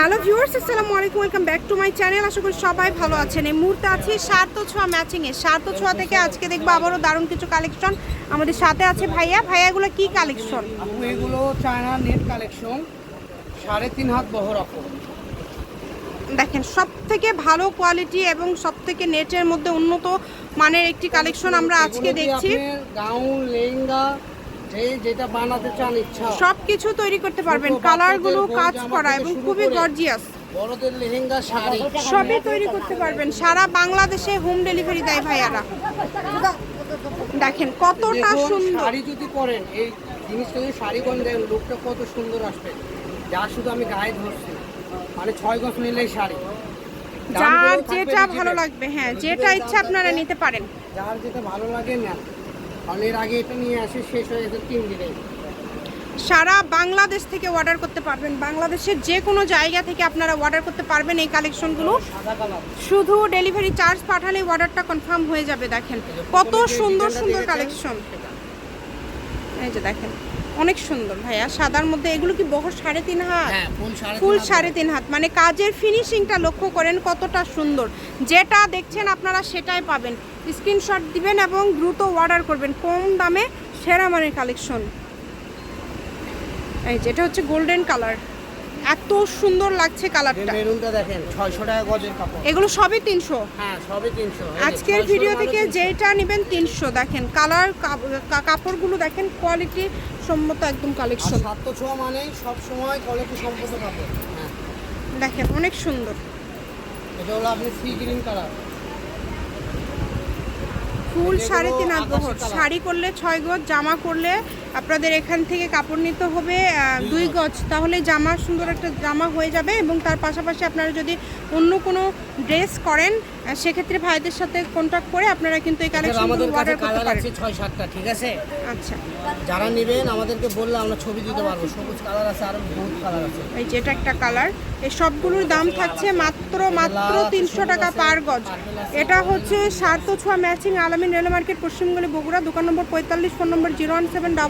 Hello viewers আসসালামু আলাইকুম welcome back to my channel. আশা করি সবাই ভালো আছেন। এই মুহূর্তে আছি সার্থ ছোঁয়া ম্যাচিং এ সার্থ ছোঁয়া থেকে আজকে দেখব আবারও দারুণ কিছু কালেকশন। আমাদের সাথে আছে ভাইয়া। ভাইয়াগুলো কি কালেকশন? এগুলো চায়না নেট কালেকশন সাড়ে তিন হাত বহর আপু দেখেন সব থেকে ভালো কোয়ালিটি এবং সব থেকে নেটের মধ্যে উন্নত মানের একটি কালেকশন আমরা আজকে দেখছি। গাউন লেহেঙ্গা যে যেটা বানাতে চান ইচ্ছা। সব কিছু তৈরি করতে পারবেন কালারগুলো কাজ করা এবং খুবই গর্জিয়াস বড়দের লেহেঙ্গা শাড়ি। সবই তৈরি করতে পারবেন সারা বাংলাদেশে হোম ডেলিভারি দেয় ভাইয়ারা। দেখেন কতটা দেখুন, সুন্দর। শাড়ি যদি পরেন এই জিনিসটা যদি শাড়ি কোন দেন লুকটা কত সুন্দর আসবে। যা শুধু আমি গায়ে ধরছি। মানে ছয় গজ নিলেই শাড়ি। যার যেটা ভালো লাগবে হ্যাঁ যেটা ইচ্ছা আপনারা নিতে পারেন। যার যেটা ভালো লাগে নেন। কারণ এর আগে এটা নিয়ে আসে শেষ হয়ে গেছে তিন দিনে। সারা বাংলাদেশ থেকে অর্ডার করতে পারবেন। বাংলাদেশের যে কোনো জায়গা থেকে আপনারা অর্ডার করতে পারবেন এই কালেকশনগুলো শুধু ডেলিভারি চার্জ পাঠালে অর্ডারটা কনফার্ম হয়ে যাবে দেখেন। কত সুন্দর সুন্দর কালেকশন এই যে দেখেন অনেক সুন্দর ভাইয়া। সাদার মধ্যে এগুলো কি বহু সাড়ে তিন হাত? হ্যাঁ ফুল সাড়ে তিন হাত মানে কাজের ফিনিশিংটা লক্ষ্য করেন কতটা সুন্দর। যেটা দেখছেন আপনারা সেটাই পাবেন। স্ক্রিনশট দিবেন এবং দ্রুত অর্ডার করবেন। কম দামে সেরা মানের কালেকশন এই যেটা হচ্ছে গোল্ডেন কালার এত সুন্দর লাগছে কালারটা। মেরুনটা দেখেন ছয়শো টাকা গজের কাপড়। এগুলো সবই তিনশো? হ্যাঁ সবই তিনশো। আজকের ভিডিও থেকে যেটা নেবেন তিনশো। দেখেন কালার কাপড়গুলো দেখেন কোয়ালিটি সম্মত একদম কালেকশন সাতশো ছোঁয়া মানে সব সময় কোয়ালিটি সম্পূর্ণ কাপড়। হ্যাঁ। দেখেন অনেক সুন্দর। এটা হলো আপনি সি গ্রিন কালার ফুল সাড়ে তিন আকাশি শাড়ি করলে ছয় গজ জামা করলে আপনাদের এখান থেকে কাপড় নিতে হবে দুই গজ। তাহলে জামা সুন্দর একটা জামা হয়ে যাবে এবং তার পাশাপাশি আপনারা যদি অন্য কোনো ড্রেস করেন সেক্ষেত্রে ভাইদের সাথে কন্ট্যাক্ট করে আপনারা কিন্তু এই কালেকশনগুলো আমাদের কাছে কালার আছে ঠিক আছে? আচ্ছা। যারা নেবেন আমাদেরকে বললে আমরা ছবি দিতে পারব। সবুজ কালার আছে আর বহুত কালার আছে। এই যেটা একটা কালার এই সবগুলোর দাম থাকছে মাত্র মাত্র তিনশো টাকা পার গজ। এটা হচ্ছে সার্থ ছোঁয়া ম্যাচিং আলামিন রেল মার্কেট পশ্চিমবঙ্গের বগুড়া দোকান নম্বর পঁয়তাল্লিশ phone number zero one seven